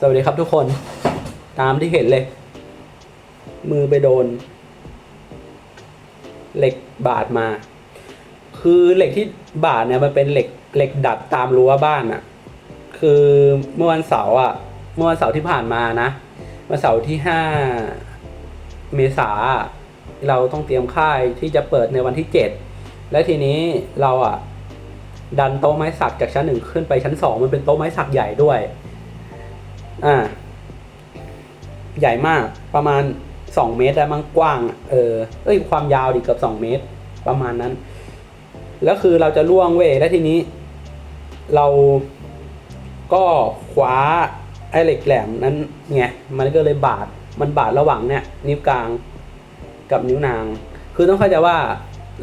สวัสดีครับทุกคน ตามที่เห็นเลย มือไปโดน เหล็กบาดมา คือเหล็กที่บาดเนี่ยมันเป็นเหล็กเหล็กดัดตามรั้วบ้านอะคือเมื่อวันเสาร์อะ เมื่อวันเสาร์ที่ผ่านมานะวันเสาร์ที่ห้าเมษาเราต้องเตรียมค่ายที่จะเปิดในวันที่เจ็ดและทีนี้เราอะ ดันโต๊ะไม้สักจากชั้นหนึ่งขึ้นไปชั้นสองมันเป็นโต๊ะไม้สักใหญ่ด้วย อ่า ใหญ่มากประมาณสองเมตรได้มั้งกว้าง เออ เอ้ยความยาวดิเกือบสองเมตร ประมาณนั้น แล้วคือเราจะล่วงเว้ยแล้วทีนี้ เราก็คว้าไอ้เหล็กแหลมนั้นไงมันก็เลยบาดมันบาดระหว่างเนี่ย นิ้วกลางกับนิ้วนาง คือต้องเข้าใจว่า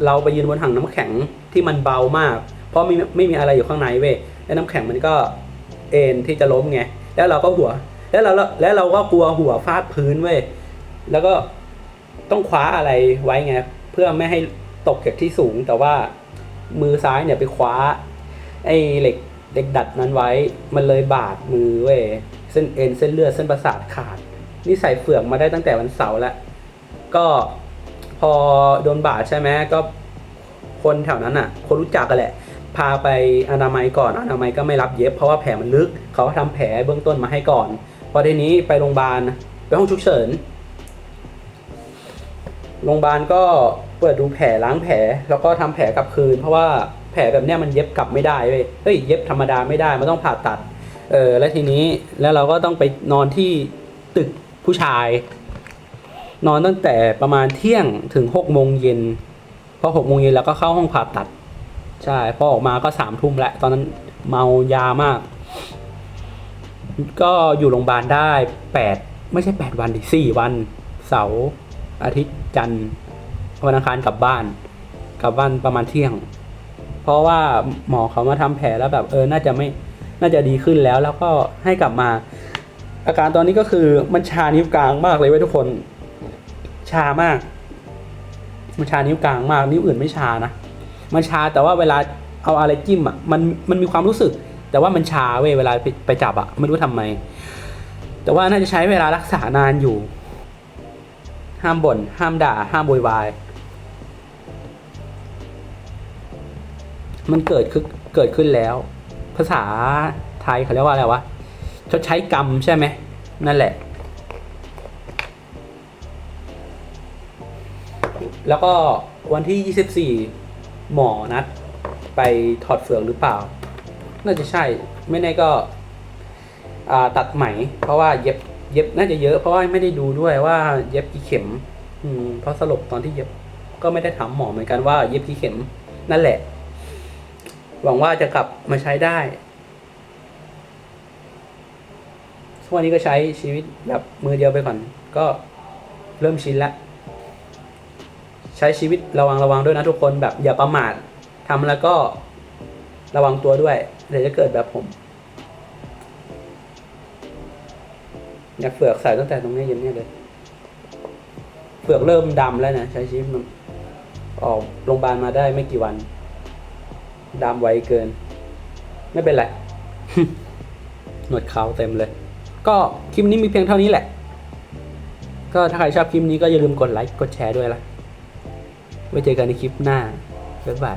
เราไปยืนบนถังน้ำแข็งที่มันเบามาก เพราะไม่ไม่มีอะไรอยู่ข้างในเว้ยแล้วน้ำแข็งมันก็ เอ็นที่จะล้มไงแล้วเราก็หัว แล้วเราแล้วเราก็กลัวหัวฟาดพื้นเว้ยแล้วก็ต้องคว้าอะไรไว้ไงเพื่อไม่ให้ตกจากที่สูง แต่ว่ามือซ้ายเนี่ยไปคว้า ไอ้เหล็กเหล็กดัดนั้นไว้มันเลยบาดมือเว้ยเส้นเอ็นเส้นเลือดเส้นประสาทขาดนี่ใส่เฟือกมาได้ตั้งแต่วันเสาร์แล้วก็พอโดนบาดใช่ไหมก็คนแถวนั้นอะ คนรู้จักกันแหละ พาไปอนามัยก่อนอนามัยก็ไม่รับเย็บเพราะว่าแผลมันลึก เขาก็ทำแผลเบื้องต้นมาให้ก่อน พอทีนี้ไปโรงพยาบาลไปห้องฉุกเฉินโรงพยาบาลก็เปิดดูแผลล้างแผลแล้วก็ทำแผลกลับคืน เพราะว่าแผลแบบเนี้ยมันเย็บกลับไม่ได้เว้ยเฮ้ยเย็บธรรมดาไม่ได้มันต้องผ่าตัดเออแล้วทีนี้แล้วเราก็ต้องไปนอนที่ตึกผู้ชาย นอนตั้งแต่ประมาณเที่ยงถึงหกโมงเย็นพอหกโมงเย็นเราก็เข้าห้องผ่าตัด ใช่พอออกมาก็สามทุ่มแล้วตอนนั้นเมายามาก ก็อยู่โรงพยาบาลได้แปดไม่ใช่แปดวันดิสี่วัน เสาร์อาทิตย์จันทร์วันอังคารกลับบ้าน กลับบ้านประมาณเที่ยง เพราะว่าหมอเขามาทำแผลแล้วแบบ เออน่าจะไม่น่าจะดีขึ้นแล้วแล้วก็ให้กลับมา อาการตอนนี้ก็คือมันชานิ้วกลางมากเลยเว้ยทุกคน ชามาก มันชานิ้วกลางมากนิ้วอื่นไม่ชานะ มันชาแต่ว่าเวลาเอาอะไรจิ้มอะมันมันมีความรู้สึก แต่ว่ามันชาเว้ยเวลาไปไปจับอะไม่รู้ทำไม แต่ว่าน่าจะใช้เวลารักษานานอยู่ ห้ามบ่นห้ามด่า ห้ามโวยวาย มันเกิดขึ้นเกิดขึ้นแล้ว ภาษาไทยเขาเรียกว่าอะไรวะชดใช้กรรมใช่ไหมนั่นแหละ แล้วก็วันที่ 24 หมอนัดไปถอดเฟือกหรือเปล่า น่าจะใช่ ไม่แน่ก็ตัดไหม เพราะว่าเย็บเย็บน่าจะเยอะ เพราะว่าไม่ได้ดูด้วยว่าเย็บกี่เข็ม อืม เพราะสลบตอนที่เย็บก็ไม่ได้ถามหมอเหมือนกันว่าเย็บกี่เข็มนั่นแหละ หวังว่าจะกลับมาใช้ได้ทุกวันนี้ก็ใช้ชีวิตแบบมือเดียวไปก่อน ก็เริ่มชินละใช้ชีวิตระวังระวังด้วยนะทุกคนแบบอย่าประมาททำแล้วก็ระวังตัวด้วยเดี๋ยวจะเกิดแบบผมอยากเฟือกใส่ตั้งแต่ตรงนี้ยันเนี่ยเลยเฟือกเริ่มดำแล้วนะใช้ชีวิตออกโรงพยาบาลมาได้ไม่กี่วันดำไวเกิน ไม่เป็นไรหนวดขาวเต็มเลย ก็คลิปนี้มีเพียงเท่านี้แหละ ก็ถ้าใครชอบคลิปนี้ก็อย่าลืมกดไลค์กดแชร์ด้วยล่ะ ไว้เจอกันในคลิปหน้าบ๊ายบาย